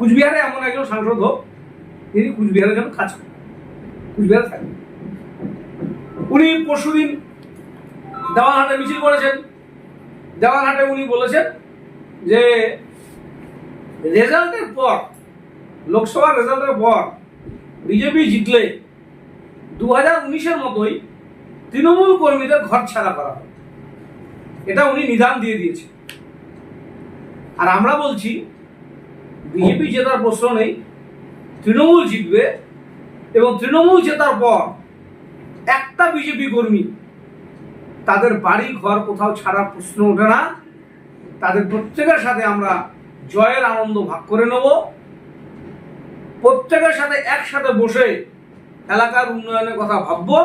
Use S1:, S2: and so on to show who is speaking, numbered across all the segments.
S1: কুচবিহারে এমন একজন সাংসদ হোক, যিনি কুচবিহারের জন্য কাজ করেন কুচবিহারে থাকেন উনি পরশুদিন দেওয়ানহাটে মিছিল করেছেন। দেওয়ানহাটে উনি বলেছেন যে রেজাল্টের পর, লোকসভা রেজাল্টের পর বিজেপি জিতলে দু হাজার উনিশের মতোই তৃণমূল কর্মীদের ঘর ছাড়া করা হবে। এটা উনি নিদান দিয়ে দিয়েছে আর আমরা বলছি বিজেপি জেতার প্রশ্ন নেই, তৃণমূল জিতবে এবং তৃণমূল জেতার পর একটা বিজেপি কর্মী তাদের বাড়ি, ঘর কোথাও ছাড়ার প্রশ্ন ওঠে না। তাদের প্রত্যেকের সাথে আমরা জয়ের আনন্দ ভাগ করে নেব। প্রত্যেকের সাথে একসাথে বসে এলাকার উন্নয়নের কথা ভাববো,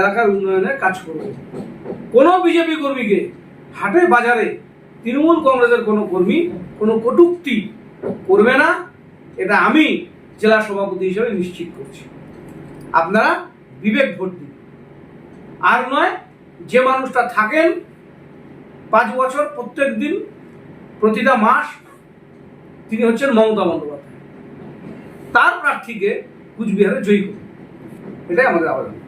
S1: এলাকার উন্নয়নের কাজ করব। কোনো বিজেপি কর্মীকে হাটে বাজারে তৃণমূল কংগ্রেসের কোনো কর্মী, কোনো কটূক্তি করবে না, এটা আমি জেলা সভাপতি হিসেবে নিশ্চিত করছি। আপনারা বিবেক ভোট দিন আর নয়, যে মানুষটা থাকেন, পাঁচ বছর প্রত্যেক দিন, প্রতিটা মাস, তিনি হচ্ছেন মমতা বন্দ্যোপাধ্যায়। তার প্রার্থীকে কুচবিহারে জয়ী করুন। এটাই আমাদের আবেদন।